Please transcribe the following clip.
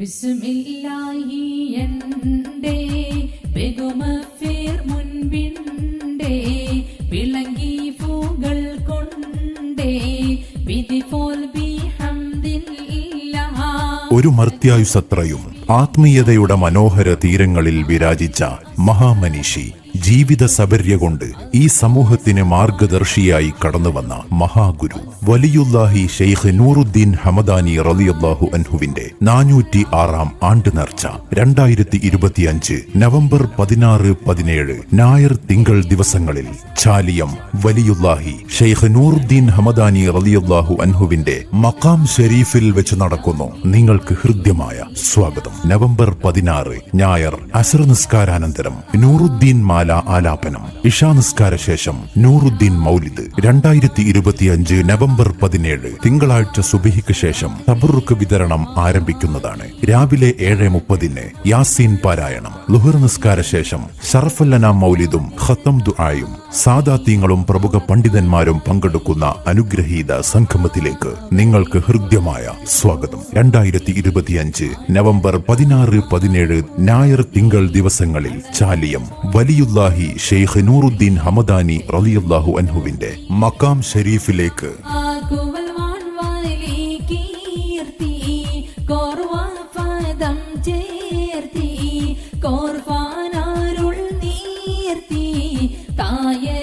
ബിസ്മില്ലാഹി വിളങ്ങി കൊണ്ടേ? ഒരു മർത്യായുസത്രയും ആത്മീയതയുടെ മനോഹര തീരങ്ങളിൽ വിരാജിച്ച മഹാമനീഷി. ജീവിത സബര്യ കൊണ്ട് ഈ സമൂഹത്തിന് മാർഗദർശിയായി കടന്നുവന്ന മഹാഗുരു വലിയുല്ലാഹി ഷെയ്ഖ് നൂറുദ്ദീൻ ഹമദാനി റലിയുല്ലാഹു അൻഹുവിന്റെ നാനൂറ്റി ആറാം ആണ്ട് നേർച്ച രണ്ടായിരത്തി ഇരുപത്തിയഞ്ച് നവംബർ പതിനാറ് പതിനേഴ് ഞായർ തിങ്കൾ ദിവസങ്ങളിൽ ചാലിയം വലിയുല്ലാഹി ഷെയ്ഖ് നൂറുദ്ദീൻ ഹമദാനി റലിയുല്ലാഹു അൻഹുവിന്റെ മക്കാം ഷെരീഫിൽ വെച്ച് നടക്കുന്നു. നിങ്ങൾക്ക് ഹൃദ്യമായ സ്വാഗതം. നവംബർ പതിനാറ് ഞായർ അസർ നിസ്കാരാനന്തരം. നൂറുദ്ദീൻ മാല ആലാപനം. ഇഷാ നിസ്കാര ശേഷം നൂറുദ്ദീൻ മൗലിദ് രണ്ടായിരത്തി ഇരുപത്തിയഞ്ച് നവംബർ പതിനേഴ് തിങ്കളാഴ്ച സുബിഹിക്ക് ശേഷം തബറുക്ക് വിതരണം ആരംഭിക്കുന്നതാണ്. രാവിലെ ഏഴ് മുപ്പതിന് യാസീൻ പാരായണം. ലുഹർ നിസ്കാര ശേഷം ഷറഫല്ലന മൗലിദും ഖത്തം ദുആയും സാദാത്യങ്ങളും പ്രമുഖ പണ്ഡിതന്മാരും പങ്കെടുക്കുന്ന അനുഗ്രഹീത സംഗമത്തിലേക്ക് നിങ്ങൾക്ക് ഹൃദ്യമായ സ്വാഗതം. രണ്ടായിരത്തി ഇരുപത്തിയഞ്ച് നവംബർ പതിനാറ് പതിനേഴ് ഞായർ തിങ്കൾ ദിവസങ്ങളിൽ ചാലിയം റഹ്മത്തുല്ലാഹി ഷെയ്ഖ് നൂറുദ്ദീൻ ഹമദാനി റലിയല്ലാഹു അൻഹുവിന്റെ മക്കാം ഷെരീഫിലേക്ക് തായ